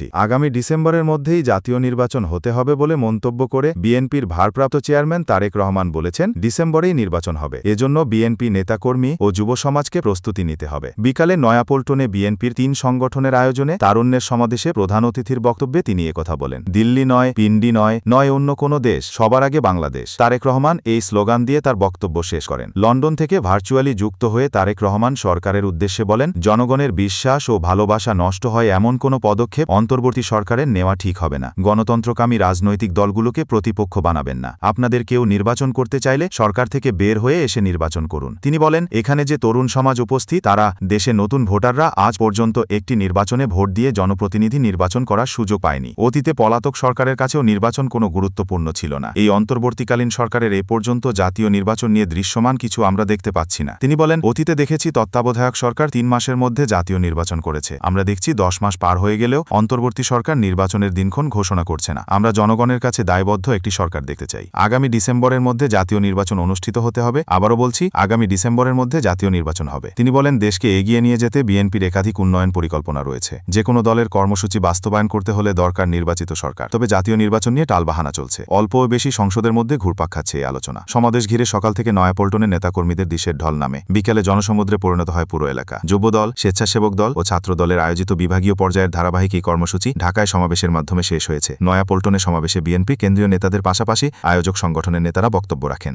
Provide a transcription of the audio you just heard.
করছি। আগামী ডিসেম্বরের মধ্যেই জাতীয় নির্বাচন হতে হবে বলে মন্তব্য করে বিএনপির ভারপ্রাপ্ত চেয়ারম্যান তারেক রহমান বলেছেন, ডিসেম্বরেই নির্বাচন হবে। এজন্য বিএনপি নেতাকর্মী ও যুব সমাজকে প্রস্তুতি নিতে হবে। বিকালে নয়াপল্টনে বিএনপির তিন সংগঠনের আয়োজনে তারুণ্যের সমাবেশে প্রধান অতিথির বক্তব্যে তিনি কথা বলেন। দিল্লি নয়, পিন্ডি নয় নয় অন্য কোনো দেশ, সবার আগে বাংলাদেশ। তারেক রহমান এই স্লোগান দিয়ে তার বক্তব্য শেষ করেন। লন্ডন থেকে ভার্চুয়ালি যুক্ত হয়ে তারেক রহমান সরকারের উদ্দেশ্যে বলেন, জনগণের বিশ্বাস ও ভালোবাসা নষ্ট হয় এমন কোনো পদক্ষেপ অন্তর্বর্তী সরকারের নেওয়া ঠিক হবে না। গণতন্ত্রকামী রাজনৈতিক দলগুলোকে প্রতিপক্ষ বানাবেন না। আপনাদের কেউ নির্বাচন করতে চাইলে সরকার থেকে বের হয়ে এসে নির্বাচন করুন। তিনি বলেন, এখানে যে তরুণ সমাজ উপস্থিত, তারা দেশে নতুন ভোটাররা আজ পর্যন্ত একটি নির্বাচনে ভোট দিয়ে জনপ্রতিনিধি নির্বাচন করার সুযোগ পায়নি। অতীতে পলাতক সরকারের কাছেও নির্বাচন কোনো গুরুত্বপূর্ণ ছিল না। এই অন্তর্বর্তীকালীন সরকারের এ পর্যন্ত জাতীয় নির্বাচন নিয়ে দৃশ্যমান কিছু আমরা দেখতে পাচ্ছি না। তিনি বলেন, অতীতে দেখেছি তত্ত্বাবধায়ক সরকার তিন মাসের মধ্যে জাতীয় নির্বাচন করেছে। আমরা দেখছি দশ মাস পার হয়ে গেলেও অন্তর্বর্তী সরকার নির্বাচনের দিনক্ষণ ঘোষণা করছে না। আমরা জনগণের কাছে দায়বদ্ধ একটি সরকার দেখতে চাই। আগামী ডিসেম্বরের মধ্যে জাতীয় নির্বাচন অনুষ্ঠিত হতে হবে। আবারও বলছি, আগামী ডিসেম্বরের মধ্যে জাতীয় নির্বাচন হবে। তিনি বলেন, দেশকে এগিয়ে নিয়ে যেতে বিএনপির একাধিক উন্নয়ন পরিকল্পনা রয়েছে। যে কোনো দলের কর্মসূচি বাস্তবায়ন করতে হলে দরকার নির্বাচিত সরকার। তবে জাতীয় নির্বাচন নিয়ে টালবাহানা চলছে। অল্প ও বেশি সংসদের মধ্যে ঘুরপাক খাচ্ছে এই আলোচনা। সমাবেশ ঘিরে সকাল থেকে নয়াপল্টনে নেতাকর্মীদের দিশের ঢল নামে। বিকেলে জনসমুদ্রে পরিণত হয় পুরো এলাকা। যুবদল, স্বেচ্ছাসেবক দল ও ছাত্র দলের আয়োজিত বিভাগীয় পর্যায়ের ধারাবাহিক এই কর্মসূচি ঢাকায় সমাবেশের মাধ্যমে শেষ হয়েছে। নয়াপল্টনে সমাবেশে বিএনপি, কেন্দ্রীয় নেতাদের পাশাপাশি আয়োজক সংগঠনের নেতারা বক্তব্য রাখেন।